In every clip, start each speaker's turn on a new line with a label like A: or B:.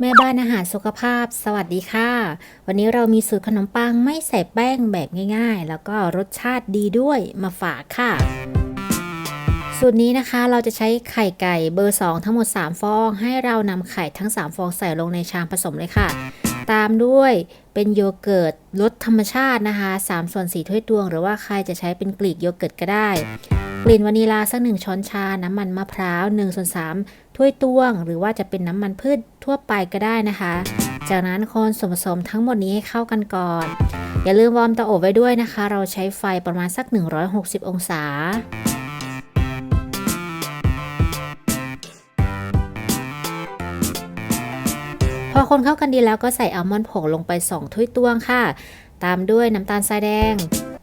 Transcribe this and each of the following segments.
A: แม่บ้านอาหารสุขภาพ สวัสดีค่ะ วันนี้เรามีสูตรขนมปังไม่ใส่แป้งแบบง่าย ๆ แล้วก็รสชาติดีด้วยมาฝากค่ะ สูตรนี้นะคะเราจะใช้ไข่ไก่เบอร์ 2 ทั้งหมด 3 ฟอง ให้เรานำไข่ทั้ง 3 ฟองใส่ลงในชามผสมเลยค่ะ ตามด้วยเป็นโยเกิร์ตรสธรรมชาตินะคะ3ส่วน4ถ้วยตวง หรือว่าใครจะใช้เป็นกลีกโยเกิร์ตก็ได้ กลิ่นวานิลาสักหนึ่งช้อนชา น้ำมันมะพร้าว1ส่วน3ถ้วยตวง หรือว่าจะเป็นน้ำมันพืชทั่วไปก็ได้นะคะ จากนั้นคนส่วนผสมทั้งหมดนี้ให้เข้ากันก่อนอย่าลืมวอร์มเตาอบไว้ด้วยนะคะ เราใช้ไฟประมาณสัก 160 องศา พอคนเข้ากันดีแล้วก็ใส่อัลมอนด์ผงลงไป 2 ถ้วยตวงค่ะ ตามด้วยน้ำตาลทรายแดง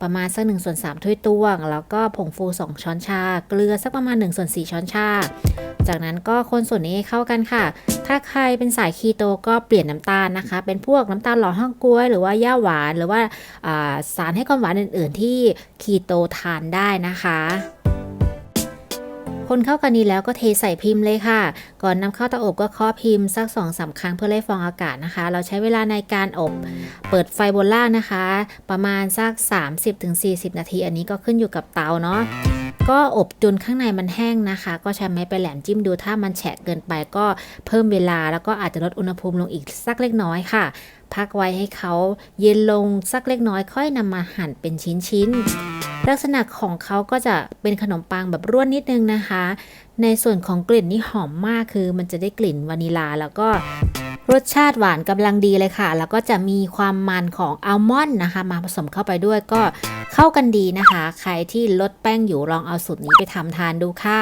A: ประมาณสัก1ส่วน3ถ้วยตวง แล้วก็ผงฟู 2 ช้อนชา เกลือสักประมาณ1ส่วน4ช้อนชา จากนั้นก็คนส่วนนี้เข้ากันค่ะ ถ้าใครเป็นสายคีโตก็เปลี่ยนน้ำตาลนะคะ เป็นพวกน้ำตาลหล่อห้างกล้วย หรือว่าย่าหวาน หรือว่าอ่าสารให้ความหวานอื่น ๆ ที่คีโตทานได้นะคะ คนเข้ากันดีแล้วก็เทใส่พิมพ์เลยค่ะ ก่อนนำเข้าเตาอบก็เคาะพิมพ์สัก2อสาครั้งเพื่อไล่ฟองอากาศนะคะ เราใช้เวลาในการอบ เปิดไฟบนล่างนะคะ ประมาณสัก 30-40 นาที อันนี้ก็ขึ้นอยู่กับเตาเนาะก็อบจนข้างในมันแห้งนะคะ ก็ใช้ไม้ไปแหลมจิ้มดูถ้ามันแฉะเกินไปก็เพิ่มเวลาแล้วก็อาจจะลดอุณหภูมิลงอีกสักเล็กน้อยค่ะ พักไว้ให้เขาเย็นลงสักเล็กน้อยค่อยนำมาหั่นเป็นชิ้นๆ ลักษณะของเขาก็จะเป็นขนมปังแบบร่วนนิดนึงนะคะ ในส่วนของกลิ่นนี่หอมมากคือ มันจะได้กลิ่นวานิลาแล้วก็รสชาติหวานกำลังดีเลยค่ะ แล้วก็จะมีความมันของอัลมอนด์นะคะ มาผสมเข้าไปด้วยก็เข้ากันดีนะคะ ใครที่ลดแป้งอยู่ลองเอาสูตรนี้ไปทำทานดูค่ะ